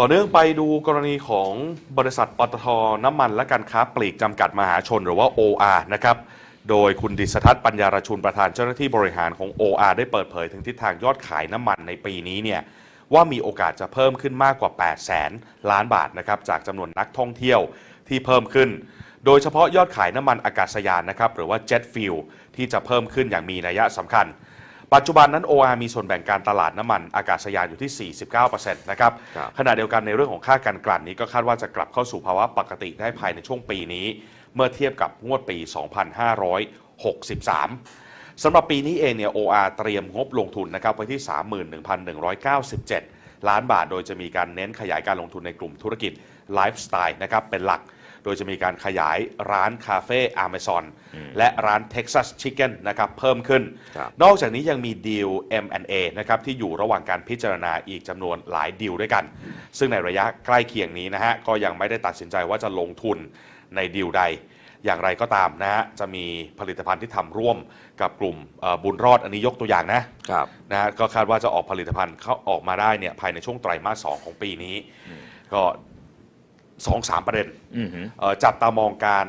ต่อเนื่องไปดูกรณีของบริษัทปตทน้ำมันและการค้าปลีกจำกัดมหาชนหรือว่า OR นะครับ โดยคุณดิษทัศน์ปัญญารชุนประธานเจ้าหน้าที่บริหารของ OR ได้เปิดเผยถึงทิศทางยอดขายน้ำมันในปีนี้เนี่ยว่ามีโอกาสจะเพิ่มขึ้นมากกว่า8แสนล้านบาทนะครับจากจำนวนนักท่องเที่ยวที่เพิ่มขึ้น โดยเฉพาะยอดขายน้ำมันอากาศยานนะครับหรือว่า Jet Fuel ที่จะเพิ่มขึ้นอย่างมีนัยสำคัญ ปัจจุบันนั้น OR มีส่วนแบ่งการตลาดน้ำมันอากาศยานอยู่ที่ 49%นะครับครับ ขณะเดียวกันในเรื่องของค่าการกลั่นนี้ก็คาดว่าจะกลับเข้าสู่ภาวะปกติได้ภายในช่วงปีนี้ เมื่อเทียบกับงวดปี 2563 สำหรับปีนี้เองเนี่ย OR เตรียมงบลงทุนนะครับไว้ที่ 31,197 ล้านบาท โดยจะมีการเน้นขยายการลงทุนในกลุ่มธุรกิจไลฟ์สไตล์นะครับเป็นหลัก โดยจะมีการขยายร้านคาเฟ่ Amazon และร้าน Texas Chicken นะครับเพิ่มขึ้นครับนอกจากนี้ยังมีดีล M&A นะครับที่อยู่ระหว่างการพิจารณาอีกจำนวนหลายดีลด้วยกัน ซึ่งในระยะใกล้เคียงนี้นะฮะก็ยังไม่ได้ตัดสินใจว่าจะลงทุนในดีลใดอย่างไรก็ตามนะฮะจะมีผลิตภัณฑ์ที่ทำร่วมกับกลุ่มเอ่อบุญรอดอันนี้ยกตัวอย่างนะครับนะฮะก็คาดว่าจะออกผลิตภัณฑ์เข้าออกมาได้เนี่ยภายในช่วงไตรมาสสองของปีนี้ ก็ สองสามประเด็นอือหือเอ่อจับตามองการ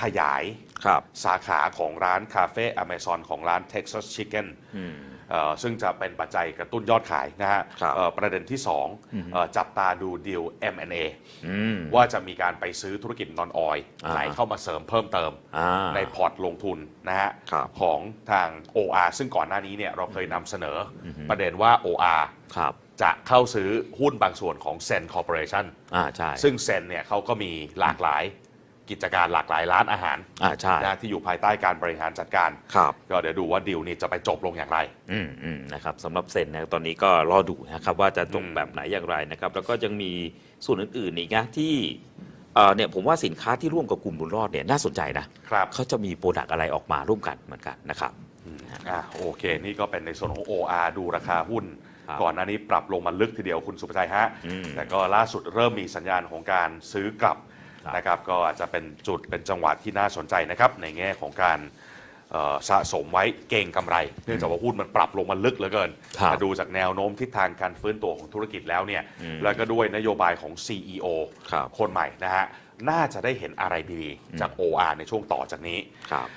ขยายครับ สาขาของร้านคาเฟ่ Amazon ของร้าน Texas Chicken อืมเอ่อซึ่งจะเป็นปัจจัยกระตุ้นยอดขายนะฮะครับเอ่อประเด็นที่2เอ่อจับตาดูดีล M&A อืมว่าจะมีการไปซื้อธุรกิจนอนออยอ่า ไหนเข้ามาเสริมเพิ่มเติม อ่า ในพอร์ตลงทุนนะฮะครับของทาง OR ซึ่งก่อนหน้านี้เนี่ยเราเคยนำเสนออประเด็นว่า OR ครับ จะเข้าซื้อหุ้นบางส่วนของ Zen Corporation อ่าใช่ซึ่ง Zen เนี่ยเขาก็มีหลากหลายกิจการหลากหลายร้านอาหารอ่าใช่นะที่อยู่ภายใต้การบริหารจัดการ ครับ ก็เดี๋ยวดูว่าดีลนี้จะไปจบลงอย่างไร อืมอืมนะครับสำหรับเซ็นนะตอนนี้ก็รอดูนะครับว่าจะจบอืมแบบไหนอย่างไรนะครับ แล้วก็ยังมีส่วนอื่นๆอีกนะที่เอ่อเนี่ยผมว่าสินค้าที่ร่วมกับกลุ่มบุญรอดเนี่ยน่าสนใจนะครับเขาจะมีโปรดักต์อะไรออกมาร่วมกันเหมือนกันนะครับ อะโอเค นี่ก็เป็นในส่วนของ OR ดูราคาหุ้นครับ ก่อนหน้านี้ปรับลงมาลึกทีเดียวคุณสุภชัยฮะอืมแต่ก็ล่าสุดเริ่มมีสัญญาณของการซื้อกลับครับนะครับ ก็อาจจะเป็นจุดเป็นจังหวะที่น่าสนใจนะครับ ในแง่ของการเอ่อสะสมไว้เก่งกำไร เนื่องจากว่าหุ้นมันปรับลงมาลึกเหลือเกินครับแต่ดูจากแนวโน้มทิศทางการฟื้นตัวของธุรกิจแล้วเนี่ยอืมแล้วก็ด้วยนโยบายของ CEO ครับคนใหม่นะฮะ น่าจะได้เห็นอะไรดีๆจาก OR ในช่วงต่อจากนี้ครับ